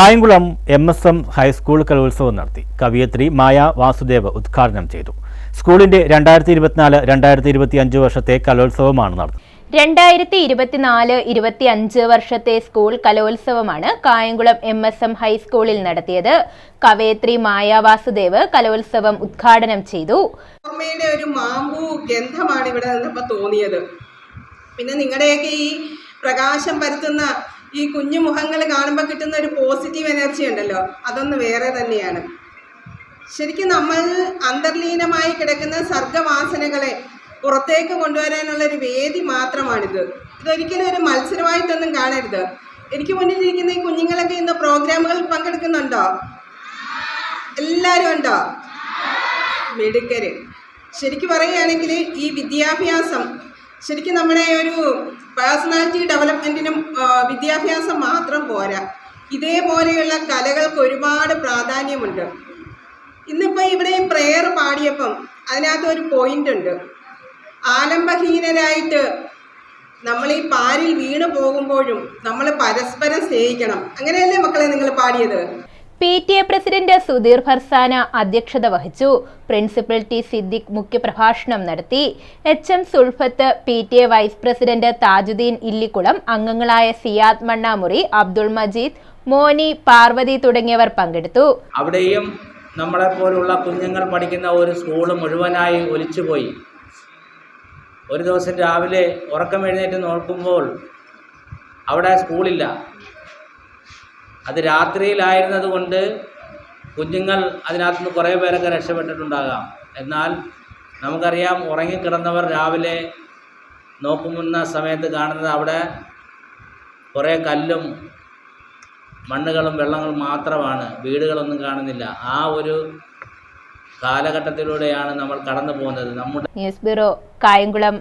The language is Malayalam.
Kayamkulam M S M high school കലോത്സവം നടത്തി. കവിയത്രി മായ വാസുദേവ് ഉദ്ഘാടനം ചെയ്തു. സ്കൂളിന്റെ രണ്ടായിരത്തി ഇരുപത്തിനാല് രണ്ടായിരത്തി ഇരുപത്തി അഞ്ച് വർഷത്തെ കലോത്സവമാണ് നടന്നത് രണ്ടായിരത്തി ഇരുപത്തിനാല് ഇരുപത്തി അഞ്ച് വർഷത്തെ സ്കൂൾ കലോത്സവമാണ് കായംകുളം എം എസ് എം ഹൈസ്കൂളിൽ നടത്തിയത്. കവയത്രി മായ വാസുദേവ് കലോത്സവം ഉദ്ഘാടനം ചെയ്തു. അമ്മയുടെ ഒരു മാമ്പൂ ഗന്ധമാണ് ഇവിടെ നിന്നപ്പോൾ തോന്നിയത്. പിന്നെ നിങ്ങളുടെയൊക്കെ ഈ പ്രകാശം പരത്തുന്ന ഈ കുഞ്ഞു മുഖങ്ങൾ കാണുമ്പോൾ കിട്ടുന്ന ഒരു പോസിറ്റീവ് എനർജി ഉണ്ടല്ലോ. അതൊന്ന് വേറെ തന്നെയാണ്. ശരിക്കും നമ്മൾ അന്തർലീനമായി കിടക്കുന്ന സർഗവാസനകളെ പുറത്തേക്ക് കൊണ്ടുവരാനുള്ള ഒരു വേദി മാത്രമാണിത്. ഇതൊരിക്കലും ഒരു മത്സരമായിട്ടൊന്നും കാണരുത്. എനിക്ക് മുന്നിലിരിക്കുന്ന ഈ കുഞ്ഞുങ്ങളൊക്കെ ഇന്ന് പ്രോഗ്രാമുകളിൽ പങ്കെടുക്കുന്നുണ്ടോ? എല്ലാവരും ഉണ്ടോ? മിടുക്കര്. ശരിക്കും പറയുകയാണെങ്കിൽ ഈ വിദ്യാഭ്യാസം ശരിക്കും നമ്മുടെ ഒരു പേഴ്സണാലിറ്റി ഡെവലപ്മെന്റിനും വിദ്യാഭ്യാസം മാത്രം പോരാ. ഇതേപോലെയുള്ള കലകൾക്ക് ഒരുപാട് പ്രാധാന്യമുണ്ട്. ഇന്നിപ്പോൾ ഇവിടെ പ്രെയർ പാടിയപ്പം അതിനകത്ത് ഒരു പോയിന്റ് ഉണ്ട്. ആലംബഹീനരായിട്ട് നമ്മൾ ഈ പാരിൽ വീണു പോകുമ്പോഴും നമ്മൾ പരസ്പരം സ്നേഹിക്കണം. അങ്ങനെയല്ലേ മക്കളെ നിങ്ങൾ പാടിയത്? P T A president Sudheer Farzana അധ്യക്ഷത വഹിച്ചു. പ്രിൻസിപ്പൽ ടി സിദ്ദിഖ് മുഖ്യപ്രഭാഷണം നടത്തി. H M Sulfath P T A vice president Thajuddeen Illikkulam അംഗങ്ങളായ സിയാദ് മണ്ണാമുറി അബ്ദുൾ മജീദ് മോനി പാർവതി തുടങ്ങിയവർ പങ്കെടുത്തു. അവിടെയും നമ്മളെ പോലുള്ള കുഞ്ഞുങ്ങൾ പഠിക്കുന്ന ഒരു സ്കൂൾ മുഴുവനായി ഒലിച്ചുപോയി. ഒരു ദിവസം രാവിലെ ഉറക്കം എഴുന്നേറ്റ് നോക്കുമ്പോൾ അവിടെ സ്കൂളില്ല. അത് രാത്രിയിലായിരുന്നത് കൊണ്ട് കുഞ്ഞുങ്ങൾ അതിനകത്ത് നിന്ന് കുറേ പേരൊക്കെ രക്ഷപ്പെട്ടിട്ടുണ്ടാകാം. എന്നാൽ നമുക്കറിയാം ഉറങ്ങിക്കിടന്നവർ രാവിലെ നോക്കുന്ന സമയത്ത് കാണുന്നത് അവിടെ കുറേ കല്ലും മണ്ണുകളും വെള്ളങ്ങളും മാത്രമാണ്. വീടുകളൊന്നും കാണുന്നില്ല. ആ ഒരു കാലഘട്ടത്തിലൂടെയാണ് നമ്മൾ കടന്നു പോകുന്നത് നമ്മുടെ ന്യൂസ് ബ്യൂറോ കായംകുളം